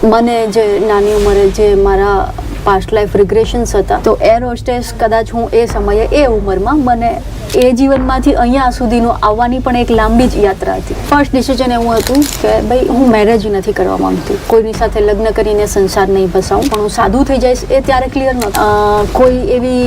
મને જે નાની ઉંમરે જે મારા પાસ્ટ લાઈફ રિગ્રેશન્સ હતા. તો એર હોસ્ટેસ કદાચ હું એ સમયે એ ઉંમરમાં મને એ જીવનમાંથી અહીંયા સુધીનું આવવાની પણ એક લાંબી જ યાત્રા હતી. ફર્સ્ટ ડિસિઝન એવું હતું કે ભાઈ, હું મેરેજ નથી કરવા માંગતી. કોઈની સાથે લગ્ન કરીને સંસાર નહીં બસાવું પણ હું સાદું થઈ જઈશ એ ત્યારે ક્લિયર નહોતું. કોઈ એવી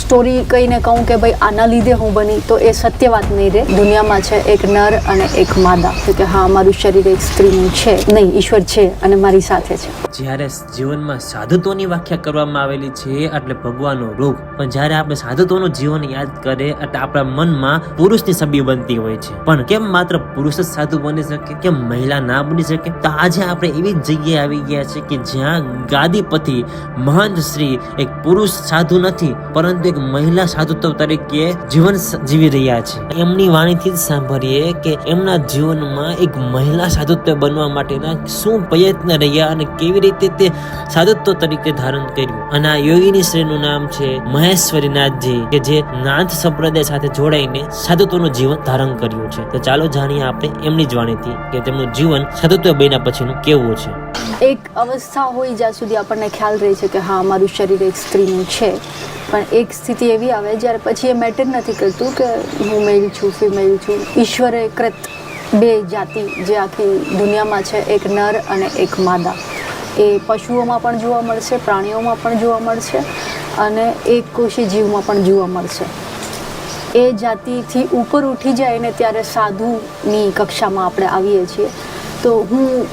સ્ટોરી કહીને કહું કે ભાઈ, આના લીધે હું બની, તો એ સત્ય વાત નહીં રહે. દુનિયામાં છે એક નર અને એક માદા. કે, હા, મારું શરીર એક સ્ત્રીનું છે. નહીં, ઈશ્વર છે અને મારી સાથે છે. જ્યારે જીવનમાં સાધુત્વની વ્યાખ્યા કરવામાં આવેલી છે એટલે ભગવાનનો રૂપ. પણ જ્યારે આપણે સાધુત્વનું જીવન યાદ કરે એટલે આપણા મનમાં પુરુષની છબી બનતી હોય છે. પણ કેમ માત્ર પુરુષ જ સાધુ બની શકે? કેમ મહિલા ના બની શકે? તો આજે આપણે એવી જગ્યાએ આવી ગયા છે કે જ્યાં ગાદીપતિ મહંત શ્રી એક પુરુષ સાધુ નથી, પરંતુ એક મહિલા સાધુત્વ તરીકે જીવન જીવી રહ્યા છે. એમની વાણીથી જ સાંભળીએ કે એમના જીવનમાં એક મહિલા સાધુત્વ બનવા માટેના શું પ્રયત્ન રહ્યા અને કેવી રીતે તે સાધુત્વ તરીકે ધારણ કર્યું. અને આ યોગીની શ્રીનું નામ છે મહેશ્વરીનાથજી, કે જે નાથ સંપ્રદાય સાથે જોડાઈને સાધુત્વનું જીવન ધારણ કર્યું છે. તો ચાલો જાણીએ આપણે એમની જ વાણીથી કે તેમનું જીવન સાધુત્વ બન્યા પછીનું કેવું છે. એક અવસ્થા હોય જ્યાં સુધી આપણને ખ્યાલ રહે છે કે હા, મારું શરીર એક સ્ત્રીનું છે. પણ એક સ્થિતિ એવી આવે જ્યારે પછી એ મેટર નથી કરતું કે હું મેલ છું ફિમેલ છું. ઈશ્વરે કૃત બે જાતિ જે આખી દુનિયામાં છે, એક નર અને એક માદા. એ પશુઓમાં પણ જોવા મળશે, પ્રાણીઓમાં પણ જોવા મળશે અને એક કોશી જીવમાં પણ જોવા મળશે. એ જાતિથી ઉપર ઉઠી જાય ને ત્યારે સાધુની કક્ષામાં આપણે આવીએ છીએ. તો હું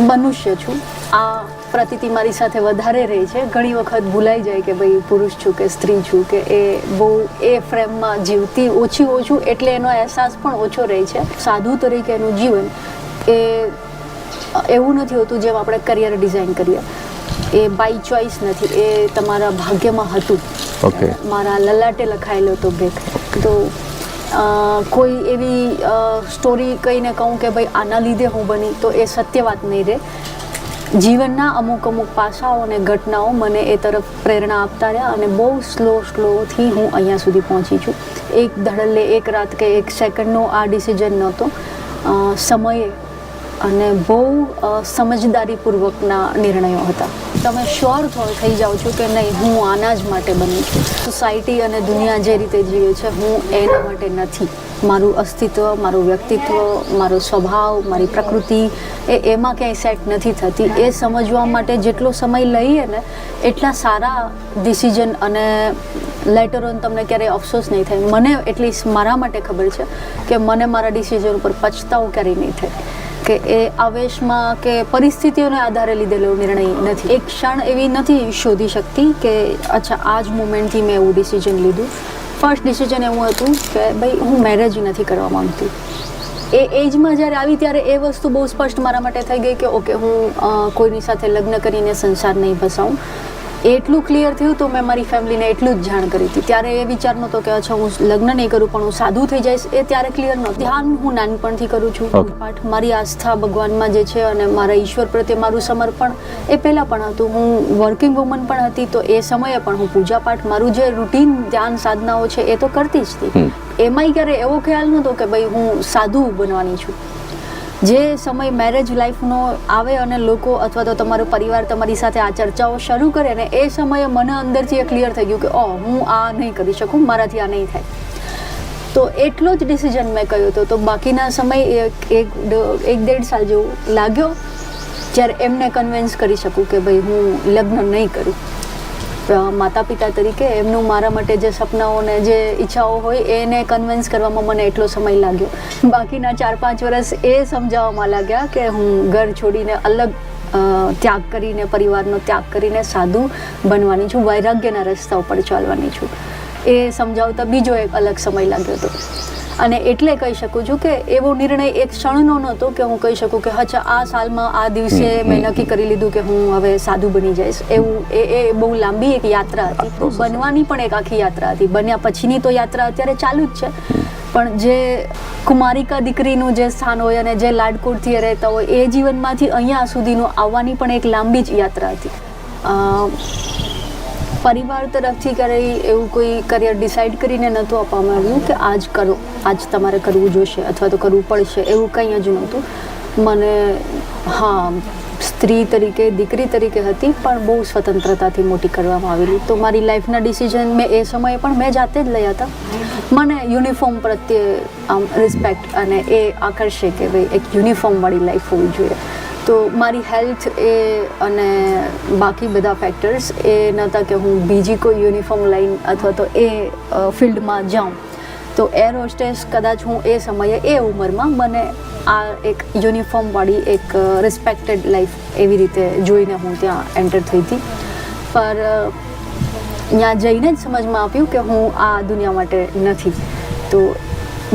મનુષ્ય છું. આ પ્રતિતિ મારી સાથે વધારે રહે છે. ઘણી વખત ભૂલાઈ જાય કે ભાઈ પુરુષ છું કે સ્ત્રી છું કે એ બહુ, એ ફ્રેમમાં જીવતી ઓછી ઓછું એટલે એનો અહેસાસ પણ ઓછો રહે છે. સાધુ તરીકેનું જીવન એ એવું નથી હોતું જેમ આપણે કરિયર ડિઝાઇન કરીએ. એ બાય ચોઇસ નથી એ તમારા ભાગ્યમાં હતું. ઓકે મારા લલાટે લખાયેલો હતો બ્રેક તો કોઈ એવી સ્ટોરી કહીને કહું કે ભાઈ આના લીધે હું બની તો એ સત્ય વાત નહીં રહે. જીવનના અમુક અમુક પાસાઓ અને ઘટનાઓ મને એ તરફ પ્રેરણા આપતા રહ્યા અને બહુ સ્લો સ્લોથી હું અહીંયા સુધી પહોંચી છું. એક ધડલ્લે એક રાત કે એક સેકન્ડનો આ ડિસિઝન નહોતો. સમયે અને બહુ સમજદારીપૂર્વકના નિર્ણયો હતા. તમે શ્યોર થઈ જાઓ છો કે નહીં, હું આના જ માટે બની છું. સોસાયટી અને દુનિયા જે રીતે જીવે છે, હું એના માટે નથી. મારું અસ્તિત્વ, મારું વ્યક્તિત્વ, મારો સ્વભાવ, મારી પ્રકૃતિ, એ એમાં ક્યાંય સેટ નથી થતી. એ સમજવા માટે જેટલો સમય લઈએ ને, એટલા સારા ડિસિઝન અને લેટર ઓન તમને ક્યારેય અફસોસ નહીં થાય. મને એટલીસ્ટ મારા માટે ખબર છે કે મને મારા ડિસિઝન ઉપર પછતાવો ક્યારેય નહીં થાય. કે એ આવેશમાં કે પરિસ્થિતિઓને આધારે લીધેલો નિર્ણય નથી. એક ક્ષણ એવી નથી શોધી શકતી કે, અચ્છા આ જ મુમેન્ટથી મેં એવું ડિસિઝન લીધું. ફર્સ્ટ ડિસિઝન એવું હતું કે, ભાઈ, હું મેરેજ નથી કરવા માંગતી. એ એજમાં જ્યારે આવી ત્યારે એ વસ્તુ બહુ સ્પષ્ટ મારા માટે થઈ ગઈ કે, ઓકે, હું કોઈની સાથે લગ્ન કરીને સંસાર નહીં બસાવું એટલું ક્લિયર થયું તો મેં મારી ફેમિલીને એટલું જ જાણ કરી હતી. ત્યારે એ વિચાર નહોતો કે અચ્છા હું લગ્ન નહીં કરું પણ હું સાધુ થઈ જઈશ એ ત્યારે ક્લિયર નહોતું ધ્યાન હું નાનપણથી કરું છું. પાઠ મારી આસ્થા ભગવાનમાં જે છે અને મારા ઈશ્વર પ્રત્યે મારું સમર્પણ એ પહેલાં પણ હતું. હું વર્કિંગ વુમન પણ હતી તો એ સમયે પણ હું પૂજાપાઠ મારું જે રૂટીન ધ્યાન સાધનાઓ છે એ તો કરતી જ હતી. એમાંય ક્યારે એવો ખ્યાલ નહોતો કે ભાઈ હું સાધુ બનવાની છું. જે સમય મેરેજ લાઈફનો આવે અને લોકો અથવા તો તમારો પરિવાર તમારી સાથે આ ચર્ચાઓ શરૂ કરે ને એ સમયે મને અંદરથી એ ક્લિયર થઈ ગયું કે ઓ હું આ નહીં કરી શકું, મારાથી આ નહીં થાય. તો એટલો જ ડિસિઝન મેં કર્યો હતો. તો બાકીના સમય એક એક દેઢ સાલ જેવું લાગ્યો, જ્યારે એમને કન્વિન્સ કરી શકું કે, ભાઈ, હું લગ્ન નહીં કરું. માતા પિતા તરીકે એમનું મારા માટે જે સપનાઓને જે ઈચ્છાઓ હોય એને કન્વિન્સ કરવામાં મને એટલો સમય લાગ્યો. બાકીના ચાર પાંચ વર્ષ એ સમજાવવામાં લાગ્યા કે હું ઘર છોડીને અલગ ત્યાગ કરીને, પરિવારનો ત્યાગ કરીને સાધુ બનવાની છું, વૈરાગ્યના રસ્તા ઉપર ચાલવાની છું. એ સમજાવતા બીજો એક અલગ સમય લાગ્યો હતો. અને એટલે કહી શકું છું કે એવો નિર્ણય એક ક્ષણનો નહોતો કે હું કહી શકું કે અચ્છા આ સાલમાં આ દિવસે મેં નક્કી કરી લીધું કે હું હવે સાધુ બની જઈશ. એવું એ એ બહુ લાંબી એક યાત્રા હતી. બનવાની પણ એક આખી યાત્રા હતી. બન્યા પછીની તો યાત્રા અત્યારે ચાલુ જ છે. પણ જે કુમારિકા દીકરીનું જે સ્થાન હોય અને જે લાડકોટથી રહેતા હોય એ જીવનમાંથી અહીંયા સુધીનું આવવાની પણ એક લાંબી જ યાત્રા હતી. પરિવાર તરફથી ક્યારેય એવું કોઈ કરિયર ડિસાઇડ કરીને નહોતું આપવામાં આવ્યું કે આજ કરો. આજ તમારે કરવું જોશે અથવા તો કરવું પડશે એવું કંઈ જ નહોતું. મને, હા, સ્ત્રી તરીકે, દીકરી તરીકે હતી, પણ બહુ સ્વતંત્રતાથી મોટી કરવામાં આવેલી. તો મારી લાઈફના ડિસિઝન મેં એ સમયે પણ મેં જાતે જ લયા હતા. મને યુનિફોર્મ પ્રત્યે આમ રિસ્પેક્ટ અને એ આકર્ષે કે ભાઈ એક યુનિફોર્મવાળી લાઈફ હોવી જોઈએ. તો મારી હેલ્થ એ અને બાકી બધા ફેક્ટર્સ એ નહોતા કે હું બીજી કોઈ યુનિફોર્મ લાઈન અથવા તો એ ફિલ્ડમાં જાઉં. તો એર હોસ્ટેસ કદાચ હું એ સમયે, એ ઉંમરમાં મને આ એક યુનિફોર્મવાળી એક રિસ્પેક્ટેડ લાઈફ એવી રીતે જોઈને હું ત્યાં એન્ટર થઈ હતી. પર ત્યાં જઈને જ સમજમાં આવ્યું કે હું આ દુનિયા માટે નથી. તો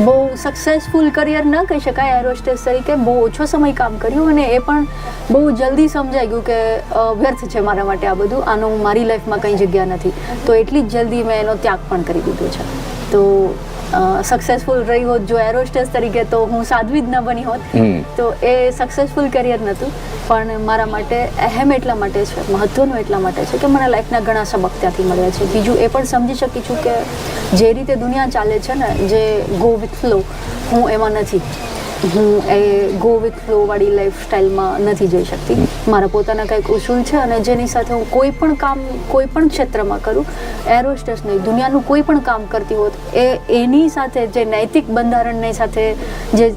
બહુ સક્સેસફુલ કરિયર ન કહી શકાય એરોસ્ટેસ તરીકે, બહુ ઓછો સમય કામ કર્યું અને એ પણ બહુ જલ્દી સમજાઈ ગયું કે વ્યર્થ છે મારા માટે આ બધું, આનો મારી લાઈફમાં કંઈ જગ્યા નથી. તો એટલી જ જલ્દી મેં એનો ત્યાગ પણ કરી દીધો છે. તો સક્સેસફુલ રહી હોત જો એરોસ્ટેસ તરીકે તો હું સાધ્વી જ ન બની હોત તો એ સક્સેસફુલ કરિયર નહોતું પણ મારા માટે અહેમ એટલા માટે છે મહત્વનું એટલા માટે છે કે મને લાઈફના ઘણા સબક ત્યાંથી મળ્યા છે. બીજું એ પણ સમજી શકી છું કે જે રીતે દુનિયા ચાલે છે ને જે ગો વિથ ફ્લો હું એમાં નથી. હું એ ગો વિથ ફ્લો વાળી લાઈફ સ્ટાઈલમાં નથી જઈ શકતી. મારા પોતાના કંઈક ઉસૂલ છે અને જેની સાથે હું કોઈ પણ કામ કોઈ પણ ક્ષેત્રમાં કરું એરોસ્ટેસ નહીં દુનિયાનું કોઈ પણ કામ કરતી હોત એ એની સાથે જે નૈતિક બંધારણની સાથે જે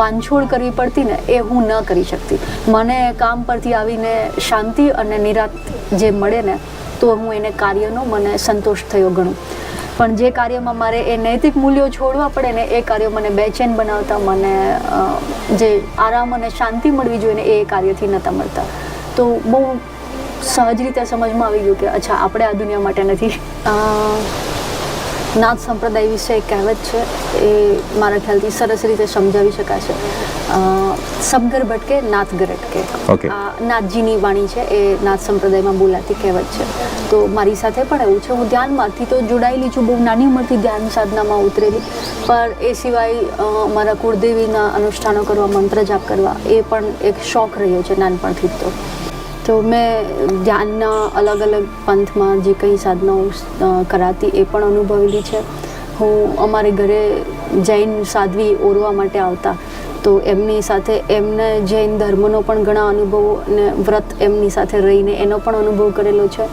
બાંધછોડ કરવી પડતી ને એ હું ન કરી શકતી. મને કામ પરથી આવીને શાંતિ અને નિરાત જે મળે ને તો હું એને કાર્યનો મને સંતોષ થયો ગણું. પણ જે કાર્યમાં મારે એ નૈતિક મૂલ્યો છોડવા પડે ને એ કાર્યો મને બેચેન બનાવતા મને જે આરામ અને શાંતિ મળવી જોઈએ ને એ કાર્યથી નહોતા મળતા. તો બહુ સહજ રીતે સમજમાં આવી ગયું કે અચ્છા, આપણે આ દુનિયા માટે નથી. નાથ સંપ્રદાય વિશે એક કહેવત છે એ મારા ખ્યાલથી સરસ રીતે સમજાવી શકાશે. સબગર ભટકે નાથ ગરટકે. આ નાથજીની વાણી છે એ નાથ સંપ્રદાયમાં બોલાતી કહેવત છે. તો મારી સાથે પણ એવું છે હું ધ્યાનમાંથી તો જોડાયેલી છું બહુ નાની ઉંમરથી ધ્યાન સાધનામાં ઉતરેલી. પણ એ સિવાય મારા કુળદેવીના અનુષ્ઠાનો કરવા મંત્ર જાપ કરવા એ પણ એક શોખ રહ્યો છે નાનપણથી જ તો. તો મેં ધ્યાનના અલગ અલગ પંથમાં જે કંઈ સાધનાઓ કરાતી એ પણ અનુભવેલી છે. હું અમારે ઘરે જૈન સાધ્વી ઓરવા માટે આવતા, તો એમની સાથે એમને જૈન ધર્મનો પણ ઘણા અનુભવો અને વ્રત એમની સાથે રહીને એનો પણ અનુભવ કરેલો છે.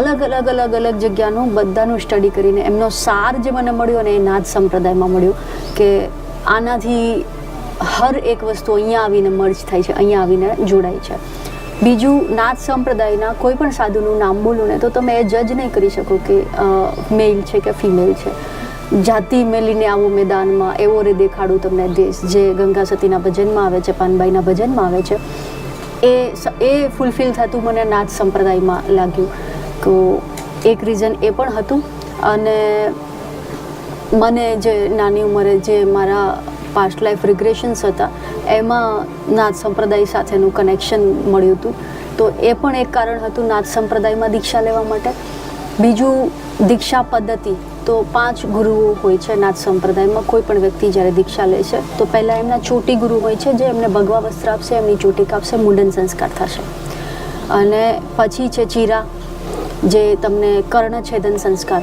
અલગ અલગ અલગ અલગ જગ્યાનું બધાનું સ્ટડી કરીને એમનો સાર જે મને મળ્યો ને એ નાથ સંપ્રદાયમાં મળ્યો કે આનાથી હર એક વસ્તુ અહીંયા આવીને મર્જ થાય છે, અહીંયા આવીને જોડાય છે. બીજું નાથ સંપ્રદાયના કોઈ પણ સાધુનું નામ બોલું ને તો તમે એ જજ નહીં કરી શકો કે મેલ છે કે ફિમેલ છે. જાતિ મેલીને આવો મેદાનમાં, એવો રે દેખાડું તમને દેશ. જે ગંગા સતીના ભજનમાં આવે છે, પાનબાઈના ભજનમાં આવે છે, એ એ ફૂલફિલ થતું મને નાથ સંપ્રદાયમાં લાગ્યું. તો એક રીઝન એ પણ હતું. અને મને જે નાની ઉંમરે જે મારા પાસ્ટ લાઈફ રિગ્રેશન્સ હતા એમાં નાથ સંપ્રદાય સાથેનું કનેક્શન મળ્યું હતું. તો એ પણ એક કારણ હતું નાથ સંપ્રદાયમાં દીક્ષા લેવા માટે. બીજું દીક્ષા પદ્ધતિ. તો પાંચ ગુરુઓ હોય છે નાથ સંપ્રદાયમાં. કોઈ પણ વ્યક્તિ જ્યારે દીક્ષા લે છે, તો પહેલાં એમના ચોટી ગુરુ હોય છે જે એમને ભગવા વસ્ત્ર આપશે, એમની ચોટી કાપશે, મુંડન સંસ્કાર થશે. અને પછી છે ચીરા, જે તમને કર્ણછેદન સંસ્કાર.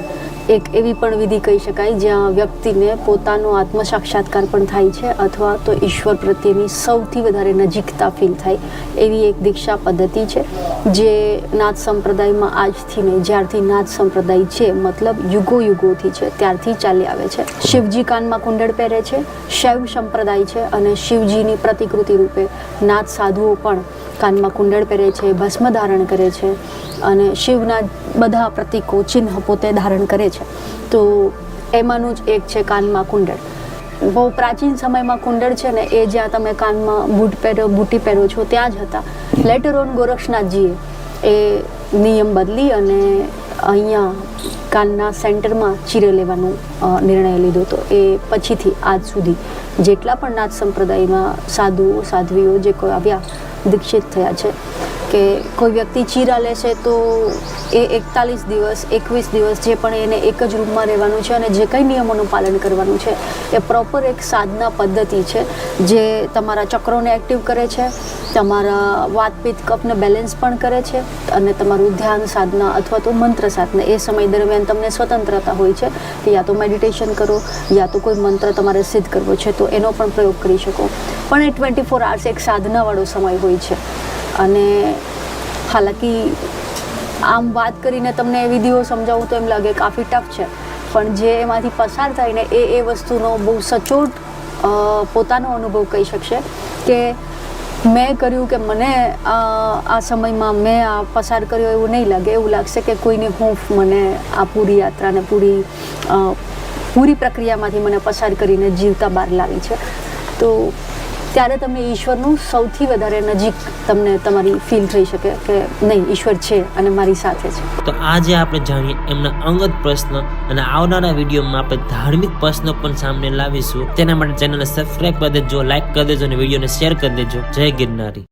એક એવી પણ વિધિ કહી શકાય, જ્યાં વ્યક્તિને પોતાનો આત્મ સાક્ષાત્કાર પણ થાય છે, અથવા તો ઈશ્વર પ્રત્યેની સૌથી વધારે નજીકતા ફીલ થાય. એવી એક દીક્ષા પદ્ધતિ છે, જે નાથ સંપ્રદાયમાં આજથી નહીં, જ્યારથી નાથ સંપ્રદાય છે, મતલબ યુગો યુગોથી છે, ત્યારથી ચાલી આવે છે. શિવજી કાનમાં કુંડળ પહેરે છે, શૈવ સંપ્રદાય છે, અને શિવજીની પ્રતિકૃતિ રૂપે નાથ સાધુઓ પણ કાનમાં કુંડળ પહેરે છે, ભસ્મ ધારણ કરે છે અને શિવના બધા પ્રતિકો, ચિહ્ન પોતે ધારણ કરે છે. તો એમાંનું જ એક છે કાનમાં કુંડળ. બહુ પ્રાચીન સમયમાં કુંડળ છે ને, એ જ્યાં તમે કાનમાં બૂટ પહેરો, બૂટી પહેરો છો, ત્યાં જ હતા. લેટર ઓન ગોરક્ષનાથજીએ એ નિયમ બદલી અને અહીંયા કાનના સેન્ટરમાં ચીરે લેવાનો નિર્ણય લીધો હતો. એ પછીથી આજ સુધી જેટલા પણ નાથ સંપ્રદાયમાં સાધુઓ, સાધ્વીઓ જે કોઈ આવ્યા દીક્ષિત થયા છે. કે કોઈ વ્યક્તિ ચીરા લે છે, તો એ એકતાલીસ દિવસ, એકવીસ દિવસ જે પણ એને એક જ રૂમમાં રહેવાનું છે અને જે કંઈ નિયમોનું પાલન કરવાનું છે, એ પ્રોપર એક સાધના પદ્ધતિ છે, જે તમારા ચક્રોને એક્ટિવ કરે છે, તમારા વાતપીત કપને બેલેન્સ પણ કરે છે અને તમારું ધ્યાન સાધના અથવા તો મંત્ર સાધના, એ સમય દરમિયાન તમને સ્વતંત્રતા હોય છે કે યા તો મેડિટેશન કરો, યા તો કોઈ મંત્ર તમારે સિદ્ધ કરવો છે, તો એનો પણ પ્રયોગ કરી શકો. પણ એ ટ્વેન્ટી ફોર આવર્સ એક સાધનાવાળો સમય હોય છે. અને હાલાકી, આમ વાત કરીને તમને એ વિધિઓ સમજાવું તો એમ લાગે કાફી ટફ છે. પણ જે એમાંથી પસાર થાય ને એ એ વસ્તુનો બહુ સચોટ પોતાનો અનુભવ કહી શકશે કે મેં કર્યું કે મને આ સમયમાં મેં આ પસાર કર્યો એવું નહીં લાગે. એવું લાગશે કે કોઈની હૂંફ મને આ પૂરી યાત્રાને પૂરી પૂરી પ્રક્રિયામાંથી મને પસાર કરીને જીવતા બહાર લાવી છે. તો ત્યારે તમે ઈશ્વરનું સૌથી વધારે નજીક તમને તમારી ફીલ થઈ શકે કે નહીં, ઈશ્વર છે અને મારી સાથે છે. તો આજે આપણે જાણીએ એમના અંગત પ્રશ્ન અને આવનારા વિડીયોમાં આપણે ધાર્મિક પ્રશ્નો પણ સામે લાવીશું. તેના માટે ચેનલને સબસ્ક્રાઈબ કરી દેજો લાઈક કરી દેજો અને વિડીયોને શેર કરી દેજો. જય ગિરનારી.